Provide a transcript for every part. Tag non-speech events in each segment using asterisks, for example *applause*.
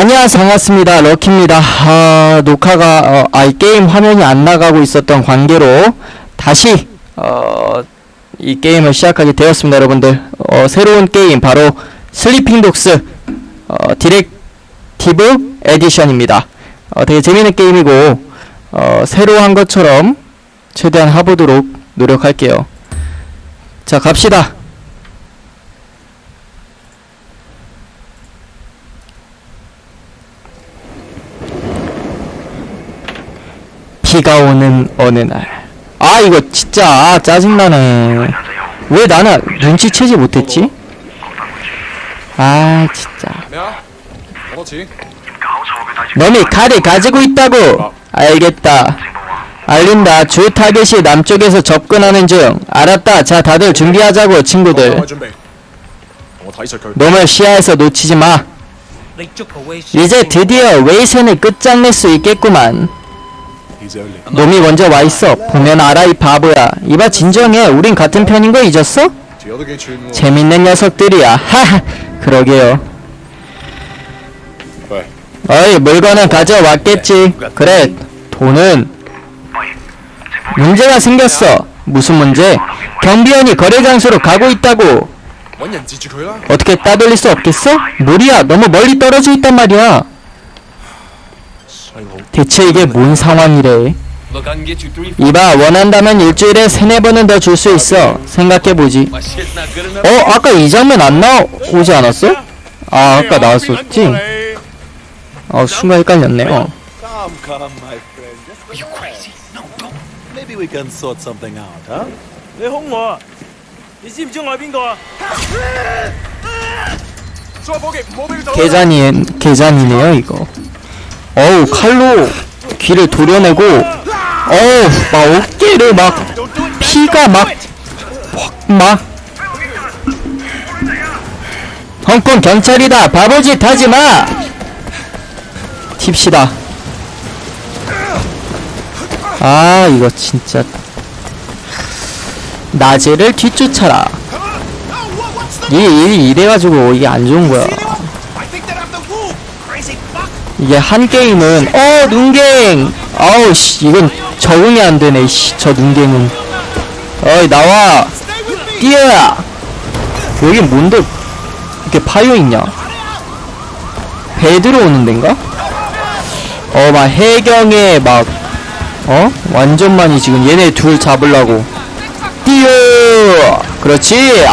안녕하세요. 반갑습니다. 럭키입니다. 아, 녹화가 어, 아이 게임 화면이 안 나가고 있었던 관계로 다시 어, 이 게임을 시작하게 되었습니다 여러분들. 어, 새로운 게임 바로 슬리핑 독스 어, 디렉티브 에디션입니다. 어, 되게 재밌는 게임이고 어, 새로 한 것처럼 최대한 해보도록 노력할게요. 자 갑시다 비가 오는 어느 날. 아, 이거 진짜 아, 짜증나네. 왜 나는 눈치채지 못했지? 아, 진짜. 놈이 칼을 가지고 있다고! 알겠다. 알린다. 주 타겟이 남쪽에서 접근하는 중. 알았다. 자, 다들 준비하자고, 친구들. 놈을 시야에서 놓치지 마. 이제 드디어 웨이센을 끝장낼 수 있겠구만. 놈이 먼저 와 있어. 보면 알아 이 바보야. 이봐 진정해. 우린 같은 편인 거 잊었어? 재밌는 녀석들이야. 하하. 그러게요. 어이 물건은 가져왔겠지. 그래. 돈은 문제가 생겼어. 무슨 문제? 경비원이 거래 장소로 가고 있다고. 어떻게 따돌릴 수 없겠어? 무리야. 너무 멀리 떨어져 있단 말이야. 대체 이게 뭔 상황이래? 이봐 원한다면 일주일에 세네 번은 더 줄 수 있어. 생각해보지. 어? 아까 이 장면 안 나오지 않았어? 아 아까 나왔었지? 아 순간 헷갈렸네 어. 계산이 계산이네요 이거. 어우, 칼로 귀를 도려내고, 어우, 막 어깨를 막, 피가 막, 확, 막. 홍콩 경찰이다! 바보짓 하지 마! 팁시다. 아, 이거 진짜. 나제를 뒤쫓아라. 이, 이, 이래가지고 이게 안 좋은 거야. 이게 한 게임은 어 눈갱! 아우 씨 이건 적응이 안 되네 씨저 눈갱은. 어이 나와! 뛰어 여기 뭔데? 이렇게 파여 있냐? 배 들어오는 데인가? 어 막 해경에 막 어? 완전 많이 지금 얘네 둘 잡으려고. 뛰어! 그렇지!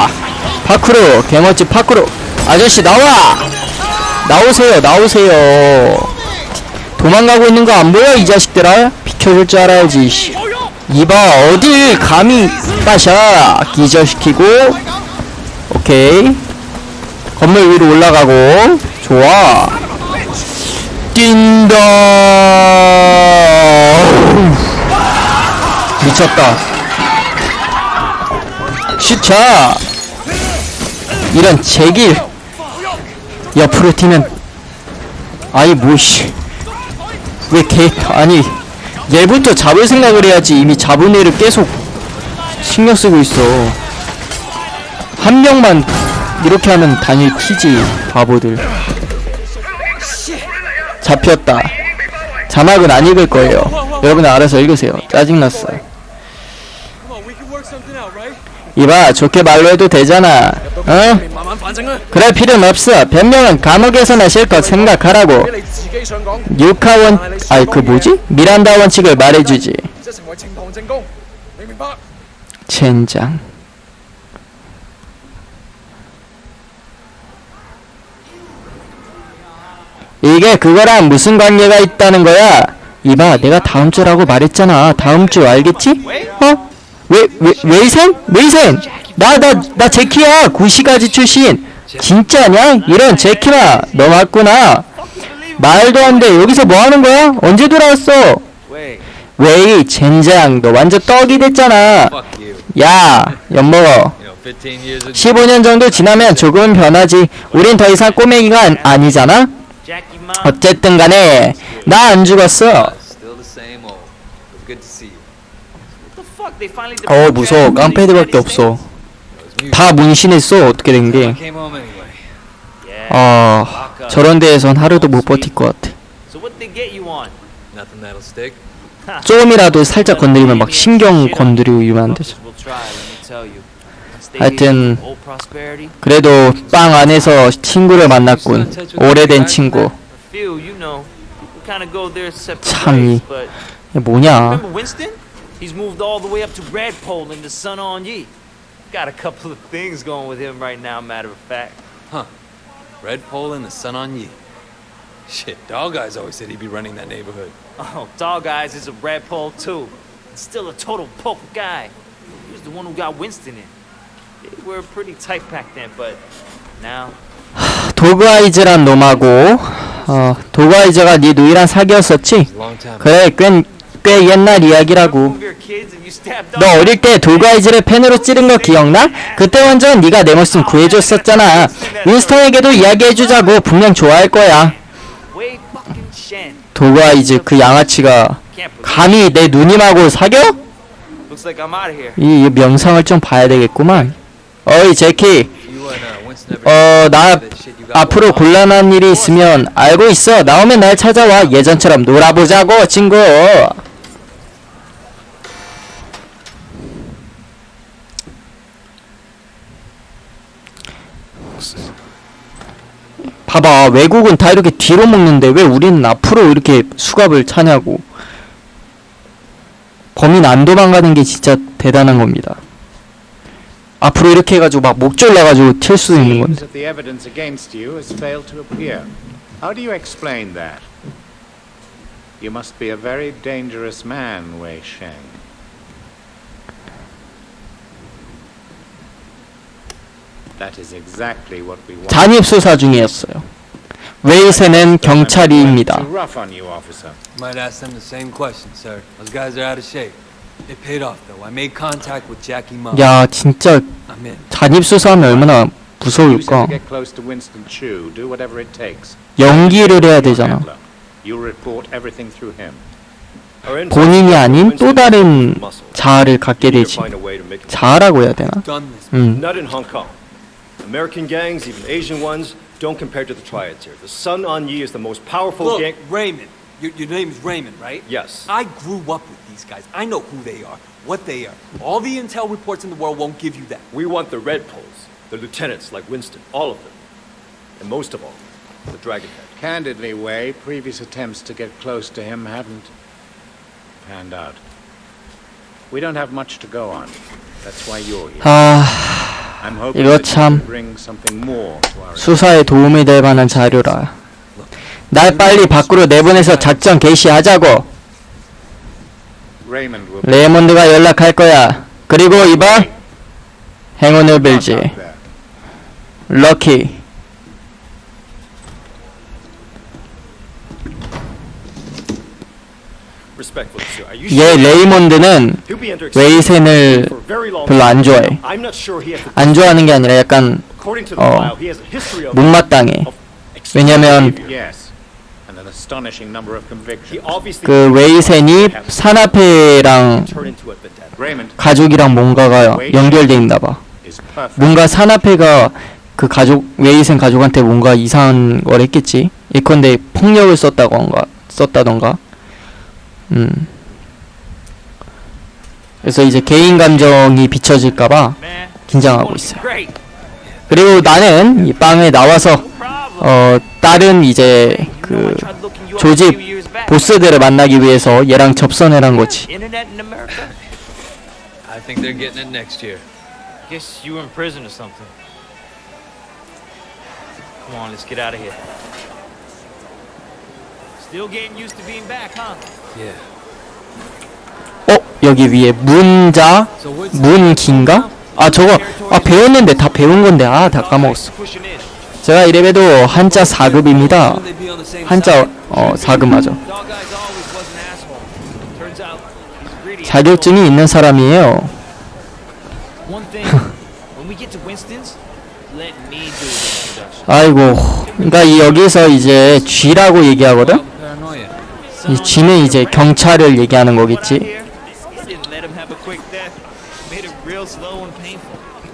파크로 개멋지 파크로. 아저씨 나와 나오세요 나오세요. 도망가고 있는 거 안 보여 이 자식들아? 비켜줄 줄 알아야지 씨. 이봐 어딜 감히 빠샤 기절시키고. 오케이. 건물 위로 올라가고. 좋아. 뛴다. 미쳤다. 슈차. 이런 제길 옆으로 튀면 아니 뭐씨. 왜개 아니 얘부터 잡을 생각을 해야지. 이미 잡은 애를 계속 신경 쓰고 있어. 한 명만 이렇게 하면 단일 튀지 바보들. 잡혔다. 자막은 안 읽을 거예요. 여러분 알아서 읽으세요. 짜증났어요 이봐 좋게 말로 해도 되잖아. 어? 그럴 필요는 없어. 변명은 감옥에서나 실컷 생각하라고. 유카원, 아이 그 뭐지? 미란다 원칙을 말해주지. 젠장. 이게 그거랑 무슨 관계가 있다는 거야? 이봐, 내가 다음 주라고 말했잖아. 다음 주 알겠지? 어? 왜, 왜, 웨이센? 웨이센! 나, 나, 나 제키야! 구시가지 출신! 진짜냐? 이런 제키나! 너 맞구나! 말도 안 돼. 여기서 뭐 하는 거야? 언제 돌아왔어? 웨이, 젠장. 너 완전 떡이 됐잖아. 야, 엿먹어. You know, 15 years ago. 15년 정도 지나면 조금은 변하지. 우린 더 이상 꼬맹이가 안, 아니잖아? 어쨌든 간에, 나 안 죽었어. Still the same old. But good to see you. the fuck they finally. 어, 무서워. 깡패들밖에 없어. 다 문신했어. 어떻게 된 I 게. came home anyway. Yeah, 아 저런 데에선 하루도 못 버틸 것 같아 So what they get you on? Nothing that'll stick. 조금이라도 살짝 건드리면 막 신경 건드리고 이러면 안 되죠 하여튼 old prosperity. 그래도 빵 안에서 친구를 만났군 오래된 친구 A few, you know, we kind of go their separate 참 ways, 이- but 이게 뭐냐 remember Winston? He's moved all the way up to Redpole in the Sun on Yi. Got a couple of things going with him right now, matter of fact. Red pole and the sun on ye. Shit, dog eyes always said he'd be running that neighborhood. Oh, Dog Eyes is a Redpole too. Still a total poker guy. He was the one who got Winston in. They were pretty tight back then, but now *sighs* 도그아이즈란 놈하고 어 도그아이즈가 네 누이랑 사귀었었지? It's a long time. 그래 꽤, 꽤 옛날 이야기라고 너 어릴 때 도그아이즈를 펜으로 찌른 거 기억나? 그때 완전 네가 내 목숨 구해줬었잖아 윈스턴에게도 이야기해주자고 분명 좋아할 거야. 도그아이즈 그 양아치가 감히 내 누님하고 사겨? 이, 이 명상을 좀 봐야 되겠구만 어이 제키 어 나 앞으로? 곤란한 일이 있으면 알고 있어 나오면 날 찾아와 예전처럼 놀아보자고 친구 봐봐 외국은 다 이렇게 뒤로 먹는데 왜 우리는 앞으로 이렇게 수갑을 차냐고 범인 안 도망가는 게 진짜 대단한 겁니다 앞으로 이렇게 해가지고 막 목 졸라가지고 튈 수 있는 건데. How do you explain that? You must be a very dangerous man, Wei Sheng. That is exactly what we want. 잔입 수사 중이었어요. 웨이세는 Too 경찰입니다. rough on you, officer. Might ask them the same question, sir. Those guys are out of shape. It paid off though. I made contact with Jackie Ma. 야 진짜 I'm in. 잔입 수사하면 얼마나 무서울까? to get close to Winston Chu. Do whatever it takes. 연기를 해야 되잖아. handler. You'll report everything through him. 본인이 아닌 또 다른 자아를 갖게 되지. 자아라고 해야 되나? Done this. 음. Not in Hong Kong. American gangs, even Asian ones, don't compare to the triads here. The Sun On Yi is the most powerful Look, gang. Raymond. Your, your name is Raymond, right? Yes. I grew up with these guys. I know who they are, what they are. All the intel reports in the world won't give you that. We want the Red Poles, the lieutenants like Winston, all of them. And most of all, the Dragonhead. Candidly, Wei, previous attempts to get close to him haven't panned out. We don't have much to go on. That's why you're here. 아 I'm hoping 이거 참 수사에 도움이 될 만한 자료라. 날 빨리 밖으로 내보내서 작전 개시하자고. 레이몬드가 연락할 거야. 그리고 이봐 행운을 빌지. 럭키. Respectfully, sir. Are you 얘 sure? 레이몬드는 웨이센을 별로 안. 좋아해. I'm not sure he has the 안 좋아하는 게 아니라 약간 어, file, he has a history of 못마땅해. 왜냐면 behavior. Yes, and an astonishing number of He convictions. obviously 그 웨이센이 산업회랑 가족이랑 뭔가가 연결돼 있나 봐. 뭔가 산업회가 그 가족 웨이센 가족한테 뭔가 이상한 걸 했겠지. 예컨대 폭력을 썼다던가 썼다던가. 음. 그래서 이제 개인 감정이 비춰질까봐 긴장하고 있어요. 그리고 나는 이 빵에 나와서. 어 다른 이제 그 조직. 보스들을 만나기 위해서 얘랑 접선해란 거지. I think they're getting it next year. Guess you were in prison or something. Come on, let's get out of here. Still getting used to being back, huh? 어 여기 위에 문자 문긴가? 아 저거 아 배웠는데 다 배운 건데 아 다 까먹었어. 제가 이래봬도 한자 4급입니다. Wouldn't they be on the same 한자? 어 4급 맞아. 자격증이 있는 사람이에요. 아이고 그러니까 이 여기서 이제 G라고 얘기하거든. 이 G는 이제 경찰을 얘기하는 거겠지.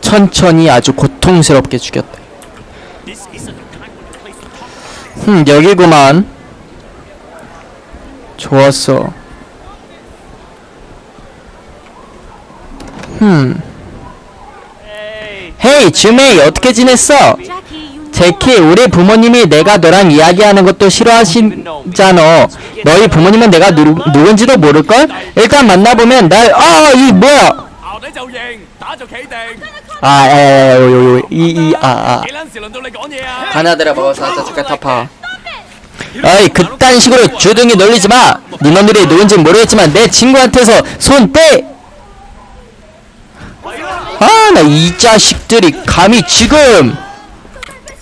천천히 아주 고통스럽게 죽였다. 흠 여기구만 좋았어 흠 헤이 즈메이 어떻게 지냈어? 제키 우리 부모님이 내가 너랑 이야기하는 것도 싫어하시잖아 너희 부모님은 내가 누, 누군지도 모를걸? 일단 만나보면 날 아 이 뭐야? 아에이이아아. 가나들아 먹어서 아차 타파. 어이 그딴 식으로 주둥이 놀리지 마. 니놈들이 누군지 모르겠지만 내 친구한테서 손빼! 아 나 이 자식들이 감히 지금!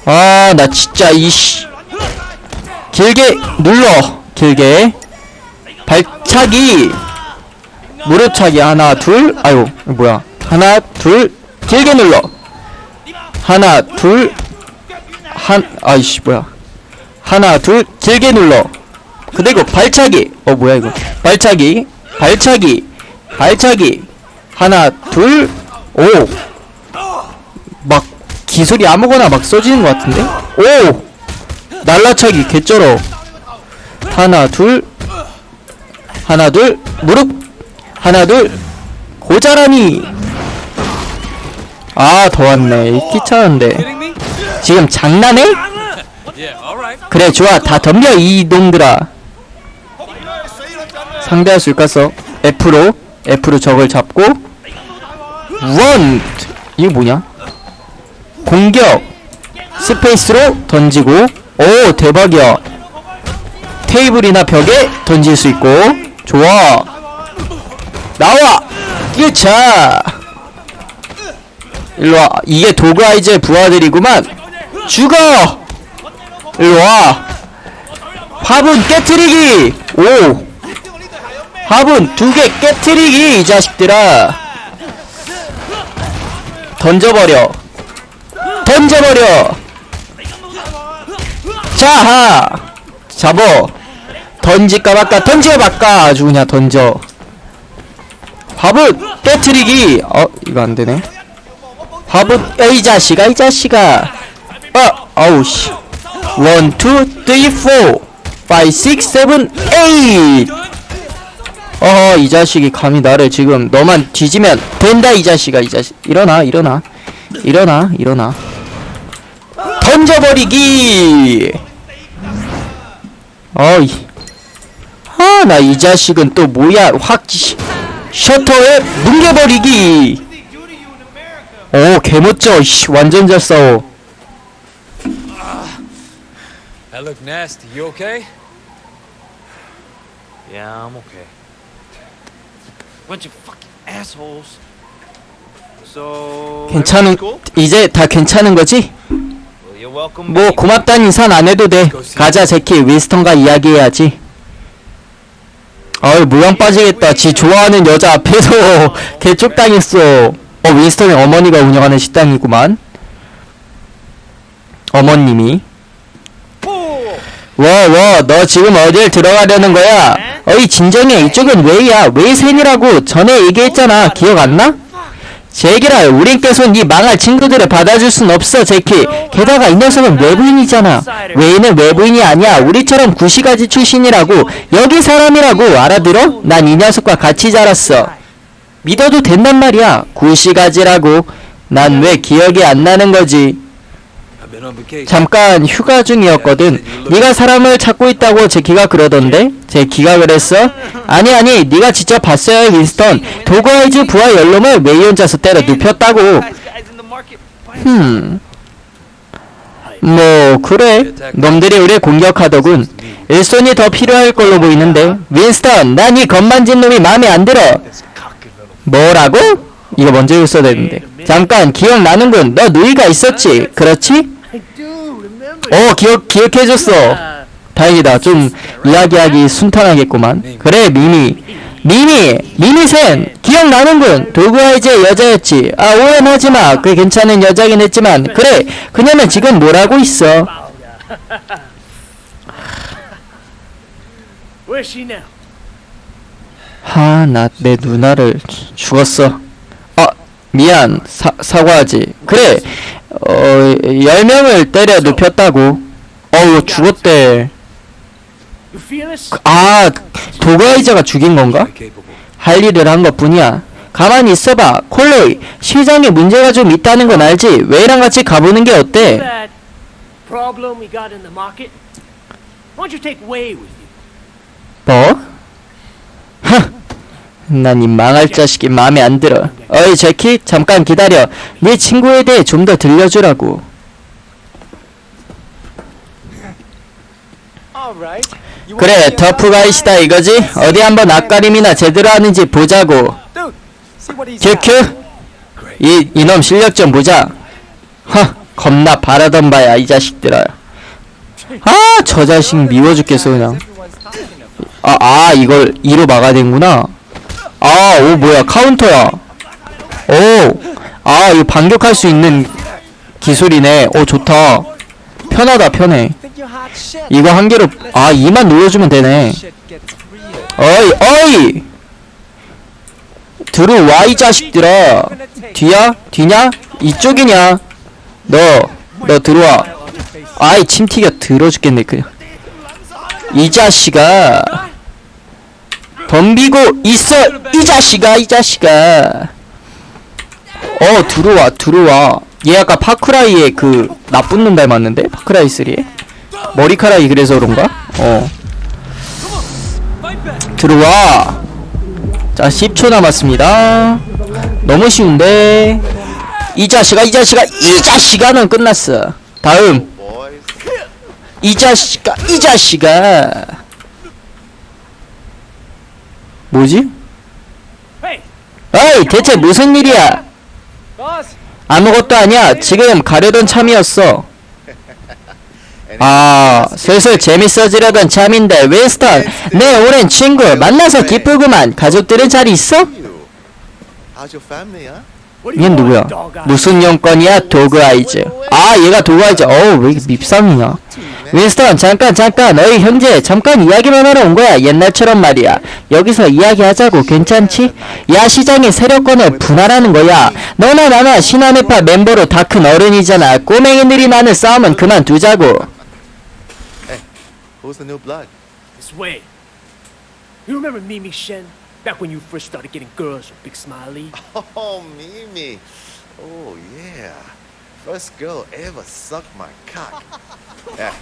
아 나 진짜 이씨. 길게 눌러. 길게. 발차기. 무릎차기 하나 둘. 아유 뭐야? 하나 둘. 길게 눌러. 하나 둘. 한 아이씨 뭐야? 하나 둘. 길게 눌러. 그리고 발차기. 어 뭐야 이거? 발차기. 발차기. 발차기. 하나 둘. 오. 막 기술이 아무거나 막 써지는 것 같은데? 오! 날라차기 개쩔어. 하나 둘. 하나 둘. 무릎. 하나 둘. 고자라니 아더 왔네. me? 지금 장난해? 그래 좋아. 다 덤벼 이 놈들아. 상대할 수 있겠어. F로. F로 적을 잡고. 원 이게 뭐냐 공격. 스페이스로 던지고. 오 대박이야. 테이블이나 벽에 던질 수 있고. 좋아. 나와. 끼차. 일로와. 이게 도그 아이즈의 부하들이구만. 죽어. 일로와. 화분 깨트리기. 오. 화분 두 개 깨트리기 이 자식들아. 던져버려 던져버려. 자하! 잡어. 던질까 말까 던져 말까. 아주 그냥 던져. 화분 깨트리기. 어 이거 안되네. 화분 에이 자식아 이 자식아. 어 아우 씨. 원, 투, 쓰리, 포, 파이, 식, 세븐, 에잇. 어허, 이 자식이 감히 나를 지금 너만 뒤지면 된다 이 자식아 이 자식. 일어나, 일어나, 일어나, 일어나. 던져버리기. 어이. 아, 나 이 자식은 또 뭐야? 확 씨, 셔터에 뭉개버리기. 오, 개멋져. 씨, 완전 잘 싸워. That looked nasty. You okay? Yeah, I'm okay. Bunch of fucking assholes. So. 괜찮은? 이제 다 괜찮은 거지? 뭐 back. 고맙단 인사는 안 해도 돼. 가자 제키 윈스턴과 이야기해야지. 어이 모양 빠지겠다. 지 좋아하는 여자 앞에서 *laughs* 개쪽당했어. 어 윈스턴의 어머니가 운영하는 식당이구만. 어머님이. 와와 너 지금 어딜 들어가려는 거야? 어이 진정해 이쪽은 웨이야 웨이센이라고 전에 얘기했잖아 기억 안 나? 제기라 우린 계속 네 망할 친구들을 받아줄 순 없어 제키. 게다가 이 녀석은 외부인이잖아. 외인은 외부인이 아니야. 우리처럼 구시가지 출신이라고 여기 사람이라고 알아들어? 난 이 녀석과 같이 자랐어. 믿어도 된단 말이야. 구시가지라고. 난 왜 기억이 안 나는 거지 잠깐 휴가 중이었거든. 네가 사람을 찾고 있다고 제키가 그러던데? 제키가 그랬어? 아니 아니, 네가 직접 봤어요, 윈스턴. 도그아이즈 부하 연놈을 웨이 혼자서 때려 눕혔다고. 흠. 뭐 그래. 놈들이 우리 공격하더군. 일손이 더 필요할 걸로 보이는데. 윈스턴, 난 이 건만진 놈이 마음에 안 들어. 뭐라고? 이거 먼저 읽었어야 되는데. 잠깐 기억나는군. 너 누이가 있었지? 그렇지? 어 기억 기억해줬어. 다행이다. 좀 이야기하기 순탄하겠구만. 그래 미미. 미미 미미센 기억나는군. 도구아이즈의 여자였지. 아 오해하지 마. 꽤 괜찮은 여자긴 했지만 그래 그녀는 지금 뭘 하고 있어? *laughs* 하, 나 내 누나를 죽- 죽었어. 아, 미안. 사, 사과하지. 그래. 어, 열 명을 때려 눕혔다고. 어우 죽었대? 아 도가이저가 죽인 건가? 할 일을 한 것 뿐이야 가만히 있어봐 콜로이 시장에 문제가 좀 있다는 건 알지 왜랑 같이 가보는 게 어때? 뭐? 난 이 망할 자식이 마음에 안 들어. 어이 제키 잠깐 기다려. 네 친구에 대해 좀 더 들려주라고. 그래 터프가이시다 이거지? 어디 한번 앞가림이나 제대로 하는지 보자고. 큐큐 이 이놈 실력 좀 보자. 허 겁나 바라던 바야 이 자식들아. 아 저 자식 미워 죽겠어 그냥. 아, 아 이걸 2로 막아야 되는구나 아 오 뭐야 카운터야. 오 아 이거 반격할 수 있는 기술이네. 오 좋다. 편하다 편해. 이거 한 개로 아 2만 눌러주면 되네. 어이 어이! 들어와 이 자식들아. 뒤야? 뒤냐? 이쪽이냐? 너 너 들어와. 아이 침 튀겨 들어 죽겠네 그냥. 이 자식아 덤비고 있어 이 자식아 이 자식아. 어 들어와 들어와. 얘 아까 파크라이의 그 나쁜 놈 닮았는데? 파크라이 3에? 머리카락이 그래서 그런가? 어. 들어와. 자 10초 남았습니다. 너무 쉬운데? 이 자식아 이 자식아 이 자식아는 끝났어. 다음. 이 자식아 이 자식아 뭐지? 어이 대체 무슨 일이야 아무것도 아니야 지금 가려던 참이었어 아 슬슬 재밌어지려던 참인데 윈스턴 내 오랜 친구 만나서 기쁘구만 가족들은 잘 있어? 얘 누구야? 무슨 용건이야? 도그 아이즈. 아, 얘가 도그 아이즈. 어우, 왜 이렇게 밉상이냐? 윈스턴, 잠깐, 잠깐. 너희 형제, 잠깐 이야기만 하러 온 거야. 옛날처럼 말이야. 여기서 이야기하자고, 괜찮지? 야 시장의 세력권을 분할하는 거야. 너나 나나 신한회파 멤버로 다 큰 어른이잖아. 꼬맹이들이 나는 싸움은 그만두자고. Who's the new blood? This way. You remember Mimi Shen? Back when you first started getting girls with Big Smiley? Oh, Mimi. Oh, yeah. First girl ever sucked my cock.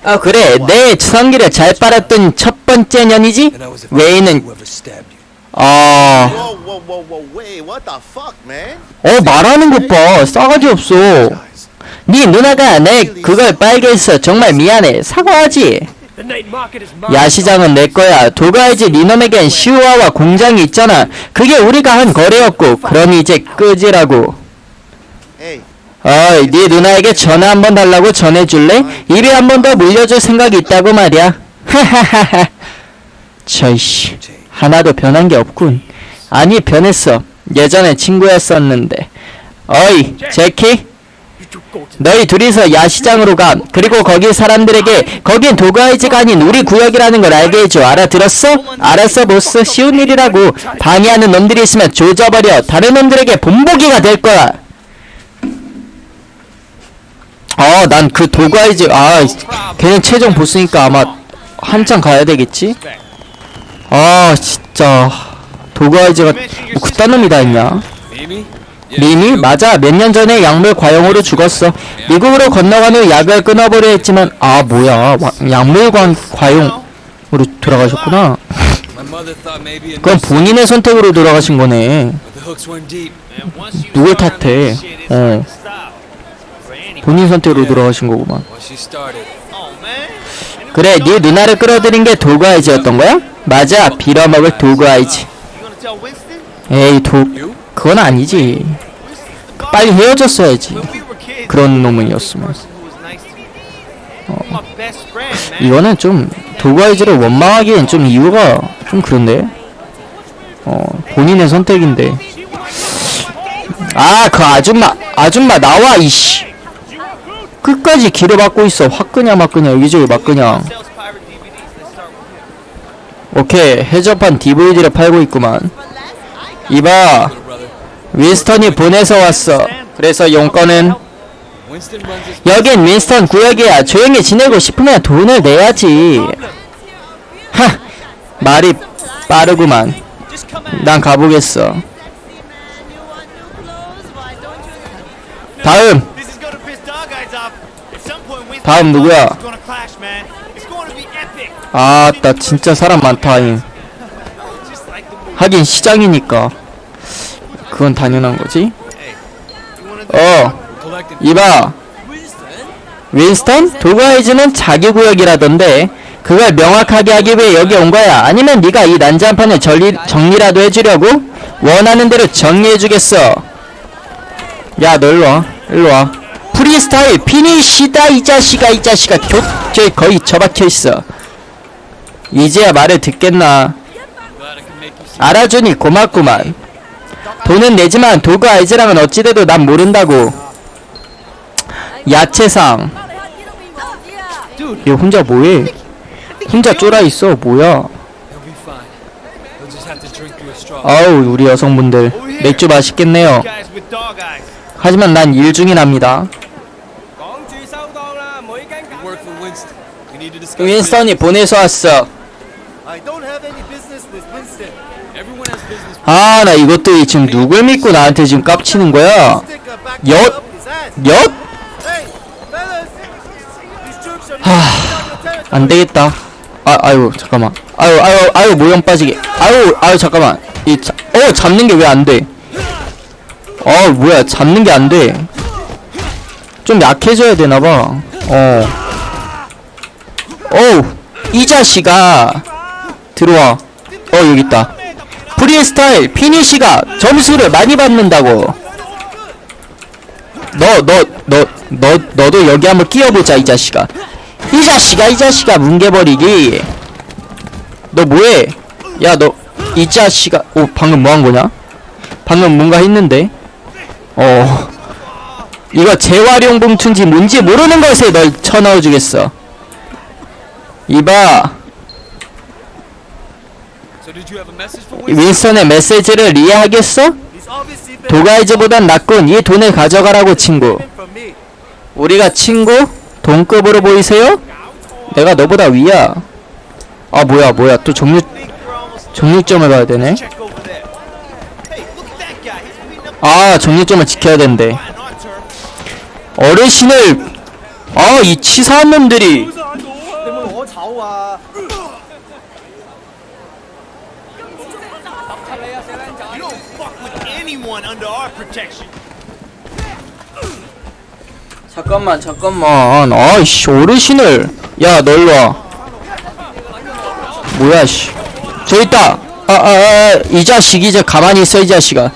아, 그래. 내 주성기를 잘 빨았던 첫 번째 년이지? 웨이는, whoever stabbed you. 아, Whoa, whoa, whoa, whoa, wait, what the fuck, man? 어, 말하는 것 봐. 싸가지 없어. Guys, 네 누나가 내 그걸 빨게 했어 정말 미안해 사과하지 The night market is mine. 야시장은 내 거야 도가이지 니놈에겐 시우아와 공장이 있잖아 그게 우리가 한 거래였고 그러니 이제 끄지라고 어이 네 누나에게 전화 한번 달라고 전해줄래? 입에 한 번 더 물려줄 생각이 있다고 말이야 하하하하 저이씨 하나도 변한 게 없군 아니 변했어 예전에 친구였었는데 어이 제키 너희 둘이서 야시장으로 가. 그리고 거기 사람들에게 거긴 도가이즈가 아닌 우리 구역이라는 걸 알게 해줘. 알아들었어? 알았어, 보스. 쉬운 일이라고. 방해하는 놈들이 있으면 조져버려. 다른 놈들에게 본보기가 될 거야. 어, 난그 도가이즈, 아, 걔는 최종 보스니까 아마 한참 가야 되겠지? 아, 진짜. 도가이즈가 뭐 그딴 놈이 다 있냐? 미미? 맞아. 몇 년 전에 약물 과용으로 죽었어. 미국으로 건너간 후 약을 끊어버려 했지만 아 뭐야. 와- 약물 관, 과용으로 돌아가셨구나. 그건 본인의 선택으로 돌아가신 거네. 누굴 탓해? 어 hard to stop. For anyone. 본인 선택으로 돌아가신 거구만 she started. Oh, man. 그래 네 누나를 끌어들인 게 도그 아이즈였던 거야? 맞아 빌어먹을 도그 아이즈? 에이 도 그건 아니지 빨리 헤어졌어야지 그런 놈이었으면 man. 이거는 좀 도그 아이즈를 원망하기엔 좀 이유가 좀 그런데 어 본인의 선택인데 아 그 아줌마 아줌마 나와 이씨 끝까지 기를 받고 있어 확 그냥 막 그냥 여기저기 막 그냥. 오케이 해접한 DVD를 팔고 있구만 이봐 윈스턴이 보내서 왔어 그래서 용건은 여긴 윈스턴 구역이야. 조용히 지내고 싶으면 돈을 내야지. 하! 말이 빠르구만. 난 가보겠어. 다음! 다음 누구야? epic. 아따 진짜 사람 많다잉. The movie. 하긴 시장이니까. 그건 당연한 거지. 어. 이봐. 윈스턴? 도가이즈는 자기 구역이라던데 그걸 명확하게 하기 위해 여기 온 거야. 아니면 네가 이 난장판을 정리, 정리라도 해주려고? 원하는 대로 정리해주겠어. 야, 너 일로 와. 일로 와. 프리스타일 피니시다 이 자식아 이 자식아 교체 거의 처박혀 있어. 이제야 말을 듣겠나? 알아주니 고맙구만. 돈은 내지만 도그 아이즈랑은 어찌돼도 난 모른다고. 야채상. 얘 혼자 뭐해? 혼자 쫄아 있어. 뭐야? 아우 우리 여성분들 맥주 맛있겠네요. 하지만 난 일 중이랍니다. 윈스턴이 보내서 왔어. 아 나 이것도 지금 누굴 믿고 나한테 지금 깝치는 거야? 엿? 엿? 하. 안 되겠다. 아, 아유, 잠깐만. 아유, 아유, 아유, 모형 빠지게. 아유, 아유, 잠깐만. 이, 자, 어, 잡는 게 왜 안 돼? 어, 뭐야, 잡는 게 안 돼. 좀 약해져야 되나봐. 어. 어우, 이 자식아. 들어와. 어, 여기 있다. 프리스타일 피니시가 점수를 많이 받는다고. 너, 너, 너, 너, 너 도 여기 한번 끼워보자, 이 자식아. 이 자식아, 이 자식아, 뭉개버리기. 너 뭐해? 야, 너, 이 자식아, 오, 방금 뭐 한 거냐? 방금 뭔가 했는데? 어. 이거 재활용 봉투인지 뭔지 모르는 것에 널 쳐넣어주겠어. Winston? 윈스턴의 메시지를 이해하겠어? 도가이즈보단 낫군. 이 돈을 가져가라고, 친구. 우리가 친구? 동급으로 보이세요? 내가 너보다 위야. 아 뭐야 뭐야 또 정육 정육점을 가야 되네. 아 정육점을 지켜야 된대. 어르신을 아 이 치사한 놈들이 You don't fuck with anyone under our protection. 잠깐만 잠깐만. 아이씨 어르신을. 야 널러와. 뭐야 씨저 있다. 아아이 자식 이제 가만히 있어 이 자식아.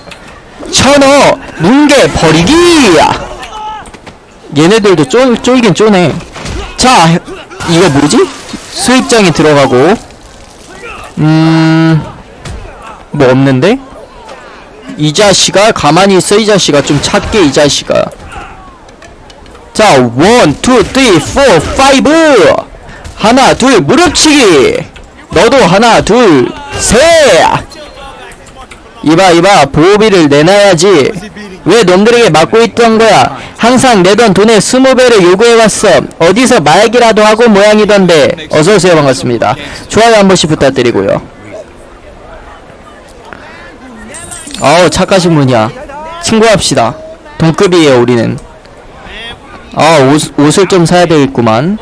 천어 뭉개 버리기! 얘네들도 쫄, 쫄긴 쫄네. 자 이거 뭐지? 수익장에 들어가고. 음뭐 없는데 이 자식아 가만히 있어 이 자식아 좀 찾게 이 자식아 자, 원, 투, 쓰리, 포, 파이브. 하나, 둘, 무릎치기. 너도 하나, 둘, 셋. 이봐, 이봐, 보호비를 내놔야지. 왜 놈들에게 맞고 있던 거야? 항상 내던 돈의 스무 배를 요구해왔어. 어디서 말기라도 하고 모양이던데. 어서오세요, 반갑습니다. 좋아요 한 번씩 부탁드리고요. 어우, 착하신 분이야. 친구합시다. 동급이에요, 우리는. 아 옷, 옷을 좀 사야 되겠구만.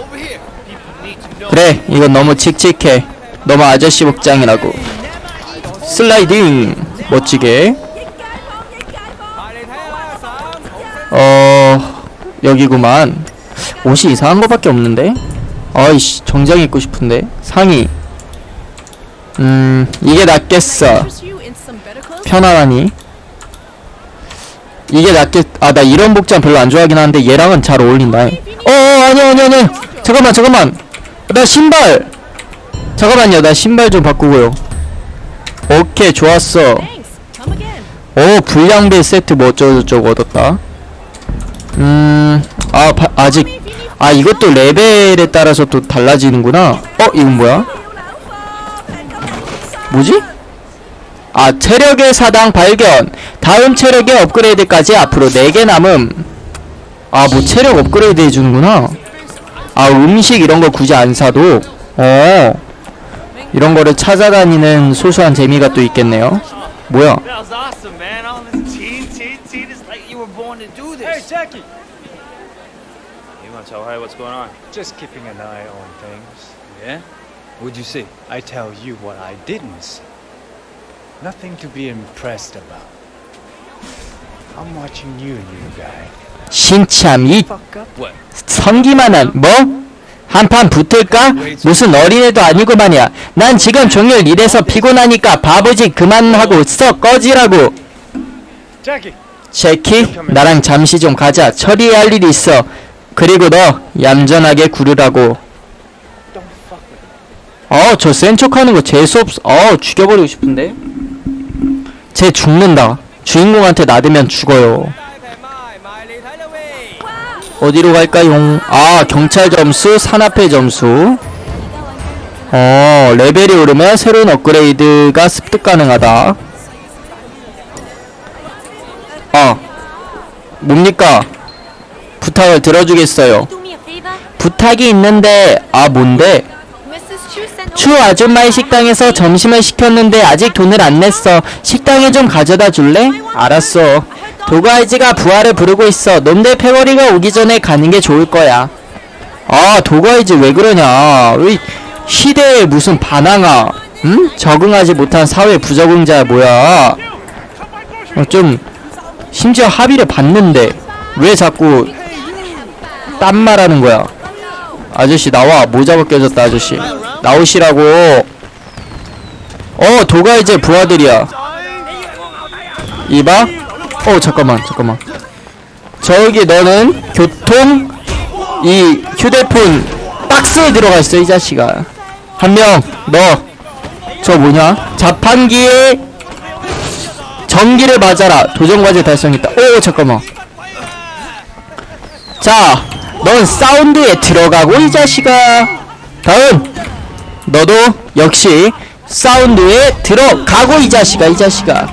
그래 이건 너무 칙칙해. 너무 아저씨 복장이라고. 슬라이딩! 멋지게. 어 여기구만. 옷이 이상한 거밖에 없는데? 아이씨 정장 입고 싶은데? 상의. 음 이게 낫겠어 편안하니. 이게 낫겠 아 나 이런 복장 별로 안 좋아하긴 하는데 얘랑은 잘 어울린다. 어 아니 아니 아니. 잠깐만 잠깐만. 나 신발. 잠깐만요. 나 신발 좀 바꾸고요. 오케이 좋았어. 오 불량배 세트 뭐 어쩌고저쩌고 얻었다. 음아 아직 아 이것도 레벨에 따라서 또 달라지는구나. 어 이건 뭐야? 뭐지? 아 체력의 사당 발견 다음 체력의 업그레이드까지 앞으로 4개 남음 아 뭐 체력 업그레이드 해주는구나 아 음식 이런 거 굳이 안 사도 어 이런 거를 찾아다니는 소소한 재미가 또 있겠네요 뭐야 tell Harry what's going on? Just keeping an eye on things. Yeah? What'd you see? I tell you what I didn't see. Nothing to be impressed about. I'm watching you, new guy. 신참 이 Fuck up. What? 성기만한 뭐? 한판 붙을까? 무슨 어린애도 아니고 말이야 난 지금 종일 일해서 피곤하니까 바보짓 그만하고 썩 꺼지라고 Jackie! 제키 나랑 잠시 좀 가자 처리해야 할 일이 있어 그리고 너 얌전하게 구르라고 어저 센 척하는 거 재수없어 어 죽여버리고 싶은데 쟤 죽는다. 주인공한테 놔두면 죽어요. 어디로 갈까요? 아 경찰 점수 산업회 점수. 어 레벨이 오르면 새로운 업그레이드가 습득 가능하다. 어 뭡니까? 부탁을 들어주겠어요? 부탁이 있는데 아 뭔데 추 아줌마의 식당에서 점심을 시켰는데 아직 돈을 안 냈어. 식당에 좀 가져다 줄래? 알았어. 도가이지가 부하를 부르고 있어. 놈들 패거리가 오기 전에 가는 게 좋을 거야. 아 도가이지 왜 그러냐? 왜 시대에 무슨 반항아? 응? 적응하지 못한 사회 부적응자 뭐야? 어, 좀 심지어 합의를 봤는데 왜 자꾸 딴 말하는 거야? 아저씨 나와. 모자 벗겨졌다 아저씨 나오시라고. 어 도가 이제 부하들이야. 이봐. 어 잠깐만 잠깐만. 저기 너는 교통 이 휴대폰 박스에 들어가 있어 이 자식아. 한 명 너. 저 뭐냐? 자판기에 전기를 맞아라. 도전과제 달성했다. 오 잠깐만. 자, 넌 사운드에 들어가고 이 자식아. 다음, 너도 역시 사운드에 들어가고 이 자식아, 이 자식아.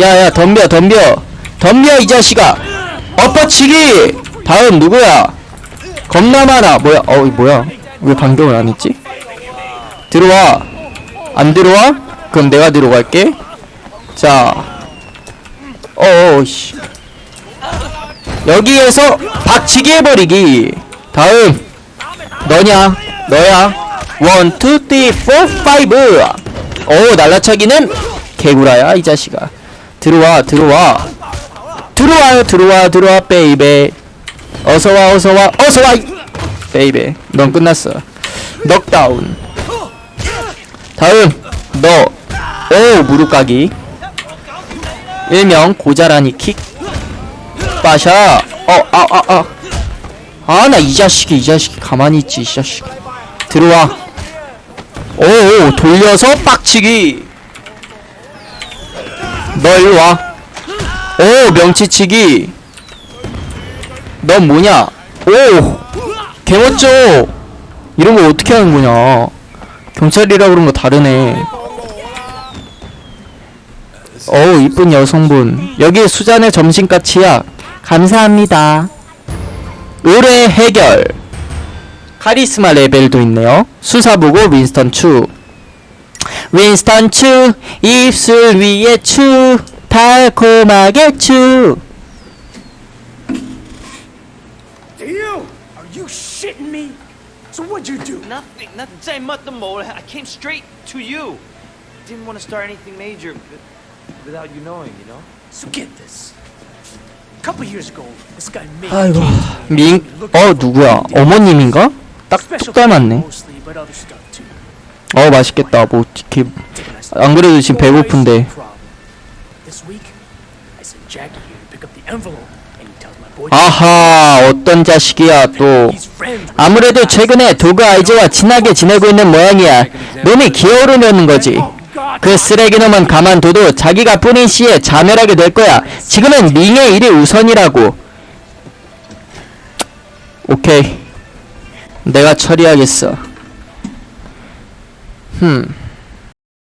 야야, 덤벼, 덤벼, 덤벼 이 자식아. 엎어치기. 다음 누구야? 겁나 많아. 뭐야? 어, 이 뭐야? 왜 반격을 안 했지? 들어와. 안 들어와? 그럼 내가 들어갈게. 자, 어어, 씨. 여기에서 박치기 해버리기 다음 너냐 너야 원, 투, 쓰리, 포, 파이브 오 날라차기는 개구라야 이 자식아. 들어와 들어와. 들어와요 들어와 들어와 베이베. 어서와 어서와 어서와. 이- 베이베 넌 끝났어. 넉다운. 다음 너 오 무릎 가기. 일명 고자라니 킥. 빠샤. 어 아 아 아. 아 나 이 자식이 이 자식이 가만히 있지 이 자식 들어와 오 돌려서 빡치기. 너 일로 와 오 명치치기. 넌 뭐냐? 오 개멋져. 이런 거 어떻게 하는 거냐? 경찰이라 그런 거 다르네. 어우 이쁜 여성분. 여기 수잔의 점심값이야. 감사합니다. 의뢰 해결 카리스마 레벨도 있네요 수사보고 윈스턴 추 윈스턴 추 입술 위에 추 달콤하게 추 To you! Are you shitting me? So what'd you do? Nothing, nothing. Say nothing, Mo. I came straight to you. Didn't want to start anything major but without you knowing, you know? So get this. A couple years ago, this guy Ming 아이고 came to me 민.. 어 누구야 어머님인가? 딱툭 닮았네. 어 맛있겠다. 뭐 이렇게 us 안 그래도 지금 배고픈데. 아하 어떤 자식이야 또. 아무래도 최근에 도그 아이즈와 친하게 지내고 있는 모양이야. 놈이 기어오르려는 거지. 그 쓰레기놈은 가만둬도 자기가 뿌린 씨에 자멸하게 될 거야. 지금은 링의 일이 우선이라고. 오케이 내가 처리하겠어. 흠